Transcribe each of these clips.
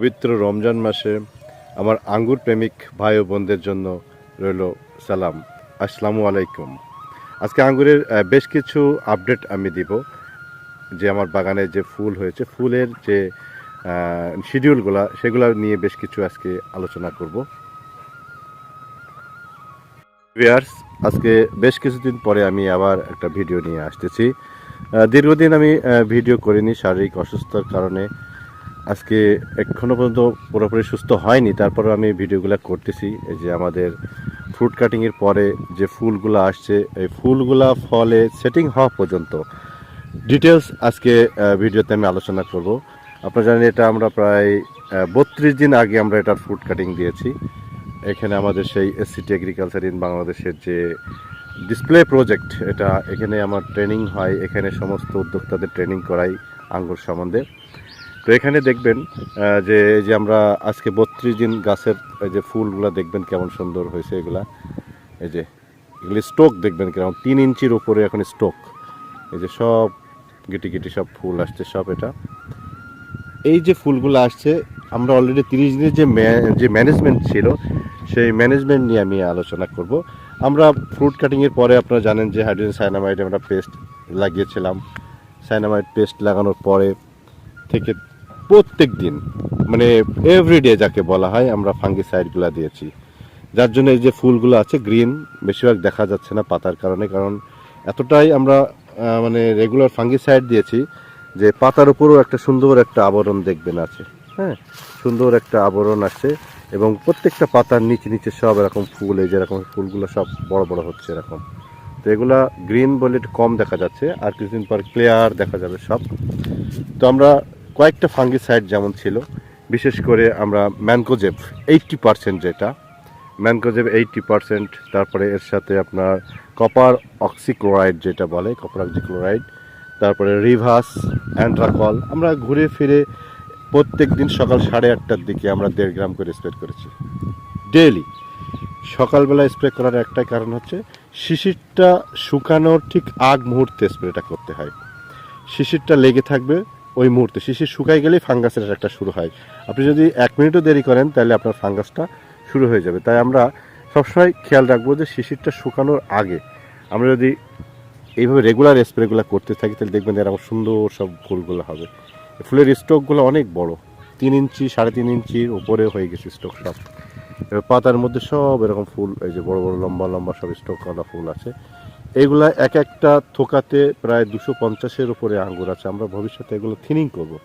পবিত্র রমজান মাসে আমার আঙ্গুর প্রেমিক ভাই ও বোনদের জন্য রইল সালাম। আসসালামু আলাইকুম। আজকে আঙ্গুরের বেশ কিছু আপডেট আমি দিব, যে আমার বাগানে যে ফুল হয়েছে, ফুলের যে শিডিউলগুলা সেগুলো নিয়ে বেশ কিছু আজকে আলোচনা করব। ভিউয়ার্স আজকে বেশ কিছুদিন পরে আমি আবার একটা ভিডিও নিয়ে আসতেছি। দীর্ঘদিন আমি ভিডিও করিনি, শারীরিক অসুস্থতার কারণে আজকে এখনও পর্যন্ত পুরোপুরি সুস্থ হয়নি, তারপরে আমি ভিডিওগুলো করতেছি, এই যে আমাদের ফ্রুট কাটিংয়ের পরে যে ফুলগুলো আসছে, এই ফুলগুলা ফলে সেটিং হওয়া পর্যন্ত। ডিটেলস আজকে ভিডিওতে আমি আলোচনা করব। আপনারা জানেন এটা আমরা প্রায় বত্রিশ দিন আগে আমরা এটার ফ্রুট কাটিং দিয়েছি। এখানে আমাদের সেই এসসিটি এগ্রিকালচার ইন বাংলাদেশের যে ডিসপ্লে প্রজেক্ট এটা এখানে আমার ট্রেনিং হয়। এখানে সমস্ত উদ্যোক্তাদের ট্রেনিং করাই আঙ্গুর সম্বন্ধে। তো এখানে দেখবেন যে এই যে আমরা আজকে বত্রিশ দিন গাছের এই যে ফুলগুলো দেখবেন কেমন সুন্দর হয়েছে এগুলা। এই যে এগুলি স্টোক দেখবেন কেমন তিন ইঞ্চির উপরে এখন স্টোক। এই যে সব গিটি গিটি সব ফুল আসছে, সব এটা। এই যে ফুলগুলো আসছে, আমরা অলরেডি তিরিশ দিনের যে যে ম্যানেজমেন্ট ছিল, সেই ম্যানেজমেন্ট নিয়ে আমি আলোচনা করব। আমরা ফ্রুট কাটিংয়ের পরে আপনারা জানেন যে হাইড্রোজেন সাইনামাইড আমরা পেস্ট লাগিয়েছিলাম। সাইনামাইড পেস্ট লাগানোর পরে থেকে প্রত্যেক দিন মানে এভরিডে যাকে বলা হয়, আমরা ফাঙ্গিসাইডগুলো দিয়েছি। যার জন্য এই যে ফুলগুলো আছে গ্রিন বেশিরভাগ দেখা যাচ্ছে না পাতার কারণে, কারণ এতটাই আমরা মানে রেগুলার ফাঙ্গিসাইড দিয়েছি যে পাতার উপরও একটা সুন্দর একটা আবরণ দেখবেন আছে। হ্যাঁ সুন্দর একটা আবরণ আছে এবং প্রত্যেকটা পাতার নিচে নিচে সব এরকম ফুল, এই যেরকম ফুলগুলো সব বড় বড় হচ্ছে এরকম। তো এগুলা গ্রিন বলে কম দেখা যাচ্ছে, আর কিছুদিন পর ক্লিয়ার দেখা যাবে সব। তো আমরা কয়েকটা ফাঙ্গিসাইড যেমন ছিল, বিশেষ করে আমরা ম্যানকোজেব এইটটি পার্সেন্ট যেটা, ম্যানকোজেব এইটটি পার্সেন্ট, তারপরে এর সাথে আপনার কপার অক্সিক্লোরাইড যেটা বলে, কপার অক্সিক্লোরাইড, তারপরে রিভাস, অ্যান্ড্রাকল, আমরা ঘুরে ফিরে প্রত্যেক দিন সকাল সাড়ে আটটার দিকে আমরা দেড় গ্রাম করে স্প্রে করেছি। ডেইলি। সকালবেলা স্প্রে করার একটাই কারণ হচ্ছে, শিশিরটা শুকানোর ঠিক আগ মুহূর্তে স্প্রেটা করতে হয়। শিশিরটা লেগে থাকবে ওই মুহূর্তে শিশির শুকাই গেলেই ফাঙ্গাসের একটা শুরু হয়। আপনি যদি এক মিনিটও দেরি করেন, তাহলে আপনার ফাঙ্গাসটা শুরু হয়ে যাবে। তাই আমরা সবসময় খেয়াল রাখব যে শিশিরটা শুকানোর আগে আমরা যদি এইভাবে রেগুলার স্প্রেগুলো করতে থাকি, তাহলে দেখবেন এরকম সুন্দর সব ফুলগুলো হবে। ফুলের স্টকগুলো অনেক বড়। তিন ইঞ্চি, সাড়ে তিন ইঞ্চির উপরে হয়ে গেছে স্টক সব। এবার পাতার মধ্যে সব এরকম ফুল, এই যে বড় বড় লম্বা লম্বা সব স্টক করা ফুল আছে। এগুলা এক একটা থোকাতে প্রায় দুশো পঞ্চাশের উপরে আঙ্গুর আছে। আমরা ভবিষ্যতে এগুলো থিনিং করব।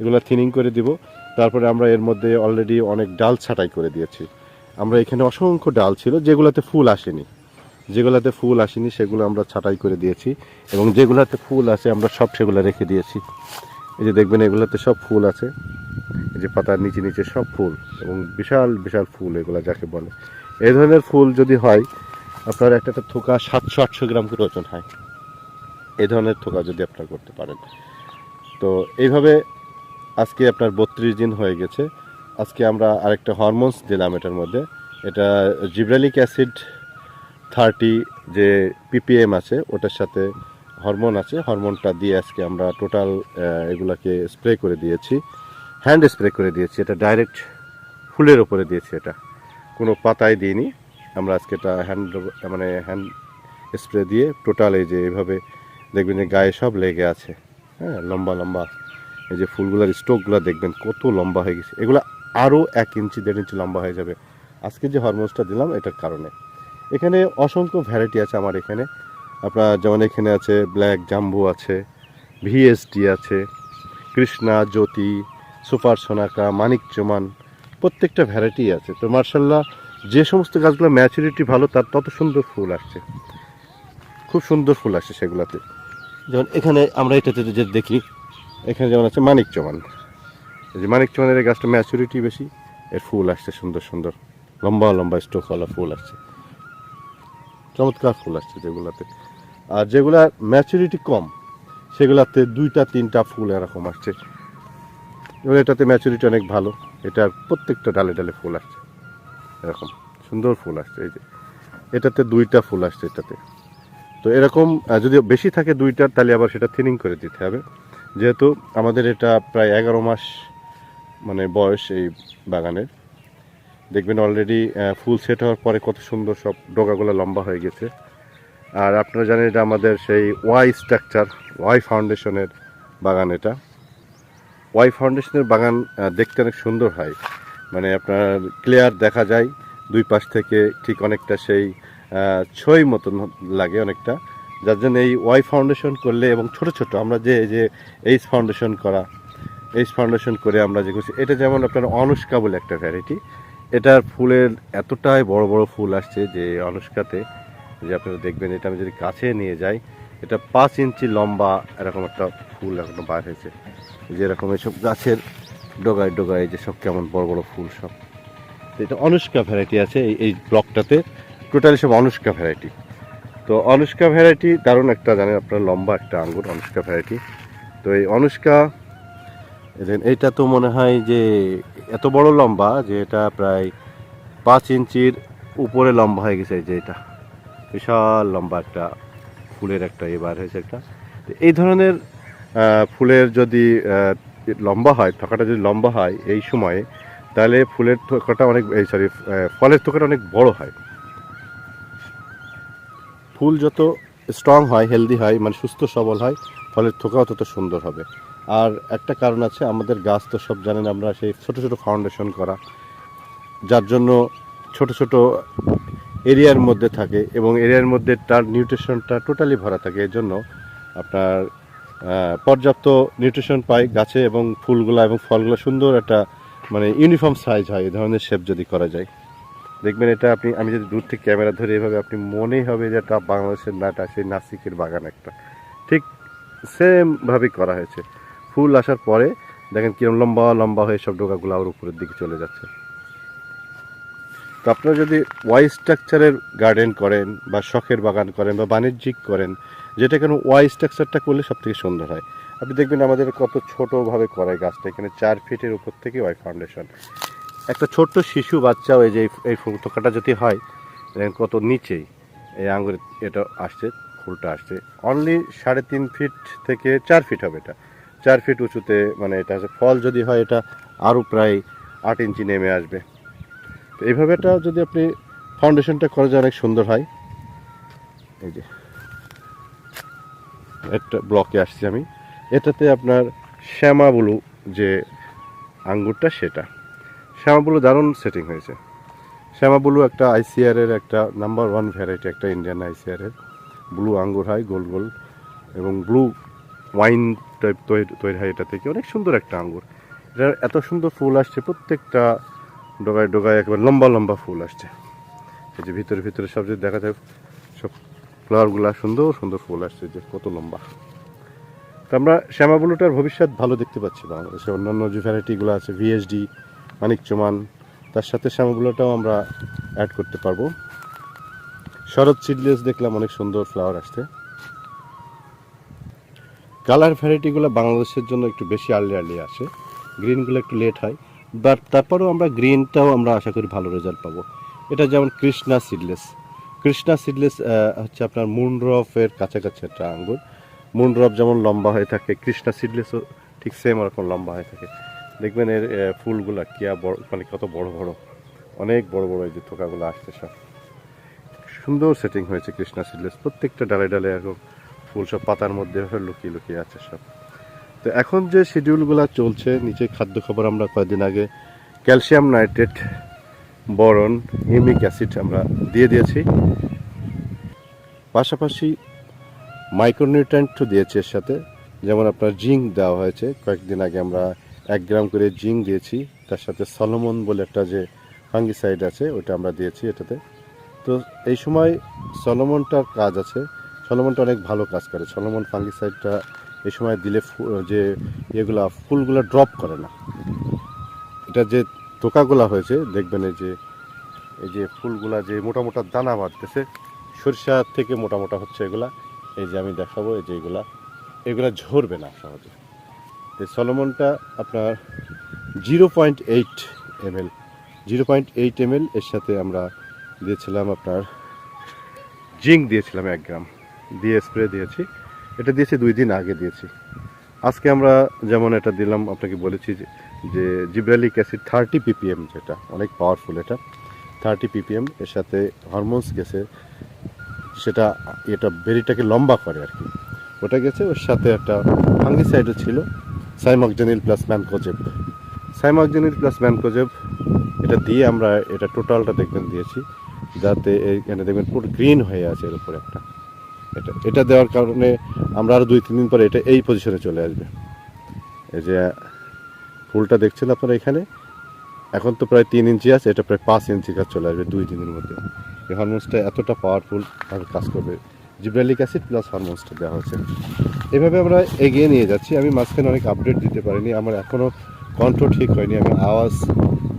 এগুলো থিনিং করে দিব। তারপরে আমরা এর মধ্যে অলরেডি অনেক ডাল ছাঁটাই করে দিয়েছি। আমরা এখানে অসংখ্য ডাল ছিল, যেগুলোতে ফুল আসেনি। যেগুলোতে ফুল আসেনি, সেগুলো আমরা ছাঁটাই করে দিয়েছি এবং যেগুলোতে ফুল আছে, আমরা সব সেগুলো রেখে দিয়েছি। এই যে দেখবেন, এগুলোতে সব ফুল আছে। এই যে পাতার নিচে নিচে সব ফুল এবং বিশাল বিশাল ফুল এগুলো যাকে বলে। এই ধরনের ফুল যদি হয় আপনার একটা একটা থোকা সাতশো, আটশো গ্রাম করে ওজন হয়। এ ধরনের থোকা যদি আপনার করতে পারেন। তো এইভাবে আজকে আপনার বত্রিশ দিন হয়ে গেছে। আজকে আমরা আরেকটা হরমোনস দিলাম এটার মধ্যে। এটা জিব্রালিক অ্যাসিড থার্টি যে পিপিএম আছে, ওটার সাথে হরমোন আছে। হরমোনটা দিয়ে আজকে আমরা টোটাল এগুলাকে স্প্রে করে দিয়েছি। হ্যান্ড স্প্রে করে দিয়েছি। এটা ডাইরেক্ট ফুলের ওপরে দিয়েছি এটা। কোনো পাতায় দিইনি। আমরা আজকে এটা হ্যান্ড মানে হ্যান্ড স্প্রে দিয়ে টোটাল এই যে এইভাবে দেখবেন যে গায়ে সব লেগে আছে হ্যাঁ লম্বা লম্বা। এই যে ফুলগুলোর স্টোকগুলো দেখবেন কত লম্বা হয়ে গেছে। এগুলো আরও এক ইঞ্চি, দেড় ইঞ্চি লম্বা হয়ে যাবে। আজকে যে হরমোনসটা দিলাম, এটার কারণে। এখানে অসংখ্য ভ্যারাইটি আছে আমার এখানে। আপনার যেমন এখানে আছে ব্ল্যাক জাম্বু আছে ভিএসডি আছে, কৃষ্ণা, জ্যোতি, সুপার সোনাকা, মানিক চমান প্রত্যেকটা ভ্যারাইটি আছে। তো মার্শাল্লাহ যে সমস্ত গাছগুলো ম্যাচুরিটি ভালো, তার তত সুন্দর ফুল আসছে। খুব সুন্দর ফুল আসছে সেগুলোতে। যেমন এখানে আমরা এটাতে যে দেখি, এখানে যেমন আছে মানিক চমান যে মানিক চমানের এই গাছটা ম্যাচুরিটি বেশি, এর ফুল আসছে সুন্দর সুন্দর। লম্বা লম্বা স্টোকওয়ালা ফুল আসছে। চমৎকার ফুল আসছে যেগুলাতে। আর যেগুলা ম্যাচুরিটি কম, সেগুলাতে দুইটা তিনটা ফুল এরকম আসছে। এবং এটাতে ম্যাচুরিটি অনেক ভালো, এটার প্রত্যেকটা ডালে ডালে ফুল আসছে। এরকম। সুন্দর ফুল আসছে, এই যে। এটাতে দুইটা ফুল আসছে এটাতে। তো এরকম যদি বেশি থাকে দুইটার তাহলে আবার সেটা থিনিং করে দিতে হবে। যেহেতু আমাদের এটা প্রায় এগারো মাস মানে বয়স এই বাগানের। দেখবেন অলরেডি ফুল সেট হওয়ার পরে কত সুন্দর সব ডোকাগুলো লম্বা হয়ে গেছে। আর আপনারা জানেন এটা আমাদের সেই ওয়াই স্ট্রাকচার ওয়াই ফাউন্ডেশনের বাগান এটা। ওয়াই ফাউন্ডেশনের বাগান দেখতে অনেক সুন্দর হয়। মানে আপনার ক্লিয়ার দেখা যায়, দুই পাশ থেকে ঠিক অনেকটা সেই ছই মতন লাগে অনেকটা। যার জন্য এই ওয়াই ফাউন্ডেশন করলে এবং ছোট ছোট আমরা যে যে এইচ ফাউন্ডেশন করা এইচ ফাউন্ডেশন করে আমরা যে করছি, এটা যেমন আপনার অনুষ্কা বলে একটা ভ্যারাইটি এটার ফুলের এতটাই বড় বড় ফুল আসছে যে অনুষ্কাতে যে আপনারা দেখবেন, এটা আমি যদি কাছে নিয়ে যাই, এটা পাঁচ ইঞ্চি লম্বা এরকম একটা ফুল এখনও বার হয়েছে। যে এরকম এইসব গাছের ডোগায় ডোগায় যে সব কেমন বড় বড় ফুল সব। এটা অনুষ্কা ভ্যারাইটি আছে এই ব্লকটাতে টোটালি সব অনুষ্কা ভ্যারাইটি তো অনুষ্কা ভ্যারাইটি দারুণ একটা, জানেন আপনার, লম্বা একটা আঙ্গুর, অনুষ্কা ভ্যারাইটি তো এই অনুষ্কা দেন এইটা তো মনে হয় যে এত বড় লম্বা যে এটা প্রায় পাঁচ ইঞ্চির উপরে লম্বা হয়ে গেছে যে এটা। বিশাল লম্বা একটা ফুলের একটা এবার হয়েছে একটা। এই ধরনের ফুলের যদি লম্বা হয়, থকাটা যদি লম্বা হয় এই সময়ে, তাহলে ফুলের থোকাটা অনেক, এই সরি ফলের থোকাটা অনেক বড় হয়। ফুল যত স্ট্রং হয় হেলদি হয় মানে সুস্থ, সবল হয়, ফলের থোকাও তত সুন্দর হবে। আর একটা কারণ আছে, আমাদের গাছ তো সব জানেন আমরা, সেই ছোট ছোট ফাউন্ডেশন করা, যার জন্য ছোট ছোট এরিয়ার মধ্যে থাকে এবং এরিয়ার মধ্যে তার নিউট্রিশনটা টোটালি ভরা থাকে। এর জন্য আপনার পর্যাপ্ত নিউট্রিশন পাই গাছে এবং ফুলগুলো এবং ফলগুলো সুন্দর একটা মানে ইউনিফর্ম সাইজ হয় এই ধরনের শেপ যদি করা যায়। দেখবেন এটা আপনি, আমি যদি দূর থেকে ক্যামেরা ধরে এভাবে, আপনি মনেই হবে যে এটা বাংলাদেশের নাটা সেই নাসিকের বাগান একটা। ঠিক সেমভাবেই করা হয়েছে। ফুল আসার পরে দেখেন কীরকম লম্বা লম্বা হয়ে সব ডোকাগুলো আবার উপরের দিকে চলে যাচ্ছে। তো আপনারা যদি ওয়াই স্ট্রাকচারের গার্ডেন করেন বা শখের বাগান করেন বা বাণিজ্যিক করেন, যেটা কেন ওয়াই স্ট্রাকচারটা করলে সব থেকে সুন্দর হয়? আপনি দেখবেন আমাদের কত ছোটোভাবে করায় গাছটা, এখানে চার ফিটের উপর থেকে ওয়াই ফাউন্ডেশন একটা ছোট্ট শিশু বাচ্চাও এই যে এই- এই ফুল থোকাটা যদি হয় কত নিচেই এই আঙুরের এটা আসছে, ফুলটা আসছে। অনলি সাড়ে তিন ফিট থেকে চার ফিট হবে এটা। চার ফিট উঁচুতে মানে এটা ফল যদি হয় এটা আরও প্রায় আট ইঞ্চি নেমে আসবে। তো এইভাবে এটা যদি আপনি ফাউন্ডেশনটা করে যায় অনেক সুন্দর হয়। এই যে। একটা ব্লকে আসছি আমি। এটাতে আপনার শ্যামা ব্লু যে আঙ্গুরটা সেটা। শ্যামা ব্লু দারুণ সেটিং হয়েছে। শ্যামা ব্লু একটা আইসিআর এর একটা নাম্বার ওয়ান ভ্যারাইটি একটা ইন্ডিয়ান আইসিআর এর। ব্লু আঙ্গুর হয়, গোল গোল। এবং ব্লু ওয়াইন টাইপ তৈরি তৈরি হয় এটা থেকে। অনেক সুন্দর একটা আঙ্গুর। এটা এত সুন্দর ফুল আসছে, প্রত্যেকটা ডোগায় ডোগায় একেবারে লম্বা লম্বা ফুল আসছে। এই যে ভিতরে ভিতরে সব যদি দেখা যায়, সব ফ্লাওয়ারগুলা সুন্দর সুন্দর ফুল আসছে যে কত লম্বা। তো আমরা শ্যামাবুলুটার ভবিষ্যৎ ভালো দেখতে পাচ্ছি বাংলাদেশে। অন্যান্য যে ভ্যারাইটিগুলো আছে ভিএসডি মানিক চমান তার সাথে শ্যামাবুলোটাও আমরা অ্যাড করতে পারব। শরৎ সিডলেস দেখলাম অনেক সুন্দর ফ্লাওয়ার আসছে। কালার ভ্যারাইটিগুলো বাংলাদেশের জন্য একটু বেশি আর্লি আর্লি আসে। গ্রিনগুলো একটু লেট হয়। বাট তারপরেও আমরা গ্রিনটাও আমরা আশা করি ভালো রেজাল্ট পাবো। এটা যেমন কৃষ্ণা সিডলেস কৃষ্ণা সিডলেস হচ্ছে আপনার মুনরফের কাছাকাছি একটা আঙ্গুর মুনরফ যেমন লম্বা হয়ে থাকে, কৃষ্ণা সিডলেসও ঠিক সেম ওরকম লম্বা হয়ে থাকে। দেখবেন এর ফুলগুলা কিয়া বড় মানে কত বড় বড়। অনেক বড় বড় এই যে থোকাগুলো আসছে সব। সুন্দর সেটিং হয়েছে কৃষ্ণা সিডলেস প্রত্যেকটা ডালে ডালে এরকম ফুল সব পাতার মধ্যে লুকিয়ে লুকিয়ে আছে সব। তো এখন যে শিডিউলগুলো চলছে, নিচে খাদ্য খাবার আমরা কয়েকদিন আগে calcium nitrate boron humic acid আমরা দিয়ে দিয়েছি। পাশাপাশি মাইক্রোনিউট্রেন্টও দিয়েছি এর সাথে। যেমন আপনার জিঙ্ক দেওয়া হয়েছে, কয়েকদিন আগে আমরা এক গ্রাম করে জিঙ্ক দিয়েছি। তার সাথে সলোমন বলে একটা যে ফাঙ্গিসাইড আছে, ওটা আমরা দিয়েছি এটাতে। তো এই সময় সলোমনটার কাজ আছে। সলোমনটা অনেক ভালো কাজ করে। সলোমন ফাঙ্গিসাইডটা এই সময় দিলে যে এগুলা ফুলগুলো ড্রপ করে না। এটা যে টোকাগুলা হয়েছে, দেখবেন এই যে এই যে ফুলগুলা যে মোটা মোটা দানা বাঁধতেছে, সরিষা থেকে মোটা মোটা হচ্ছে এগুলা। এই যে আমি দেখাবো, এই যে এগুলা এগুলা ঝরবে না সহজে। এই সলোমনটা আপনার zero point eight M L zero point eight M L এর সাথে আমরা দিয়েছিলাম আপনার, জিঙ্ক দিয়েছিলাম এক গ্রাম, দিয়ে স্প্রে দিয়েছি। এটা দিয়েছি দুই দিন আগে দিয়েছি। আজকে আমরা যেমন এটা দিলাম, আপনাকে বলেছি যে- জিব্রালিক অ্যাসিড থার্টি পিপিএম যেটা, অনেক পাওয়ারফুল এটা। থার্টি পিপিএম এর সাথে হরমোনস গেছে, সেটা, এটা বেরিটাকে লম্বা করে আর কি। ওটা গেছে, ওর সাথে একটা ফাঙ্গিসাইডও ছিল cymoxanil plus mancozeb cymoxanil plus mancozeb এটা দিয়ে আমরা, এটা টোটালটা দেখবেন দিয়েছি, যাতে এখানে দেখবেন পুরো গ্রিন হয়ে আছে এর উপরে একটা। এটা এটা দেওয়ার কারণে আমরা আরও দুই, তিন দিন পরে এটা এই পজিশনে চলে আসবে। এই যে ফুলটা দেখছেন আপনারা এখানে? এখন তো প্রায় তিন ইঞ্চি আছে, এটা প্রায় পাঁচ ইঞ্চি কাজ চলে আসবে দুই দিনের মধ্যে। এই হরমোনসটা এতটা পাওয়ারফুল ভাবে কাজ করবে। জিব্রালিক অ্যাসিড প্লাস হরমোনসটা দেওয়া হচ্ছে এভাবে আমরা এগিয়ে নিয়ে যাচ্ছি। আমি মাঝখানে অনেক আপডেট দিতে পারিনি, আমার এখনও কণ্ঠ ঠিক হয়নি, আমি আওয়াজ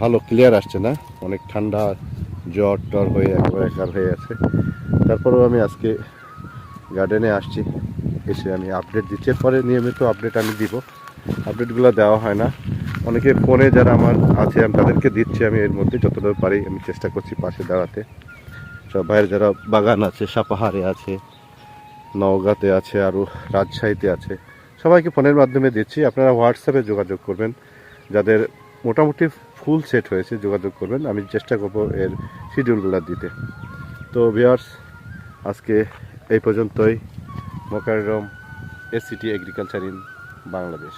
ভালো ক্লিয়ার আসছে না। অনেক ঠান্ডা, জ্বর, টর হয়ে একেবারে একার হয়ে আছে। তারপরেও আমি আজকে গার্ডেনে আসছি। এসে আমি আপডেট দিচ্ছি। এরপরে নিয়মিত আপডেট আমি দিব। আপডেটগুলো দেওয়া হয় না। অনেকে ফোনে যারা আমার আছে, আমি তাদেরকে দিচ্ছি। আমি এর মধ্যে যতটা পারি আমি চেষ্টা করছি পাশে দাঁড়াতে। সব ভাইয়ের যারা বাগান আছে, সাপাহারে আছে, নওগাঁতে আছে, আরও রাজশাহীতে আছে, সবাইকে ফোনের মাধ্যমে দিচ্ছি। আপনারা হোয়াটসঅ্যাপে যোগাযোগ করবেন। যাদের মোটামুটি ফুল সেট হয়েছে, যোগাযোগ করবেন। আমি চেষ্টা করব এর শিডিউলগুলো দিতে। তো ভিওয়ার্স আজকে এই পর্যন্তই Mokarram ACT agriculture in Bangladesh.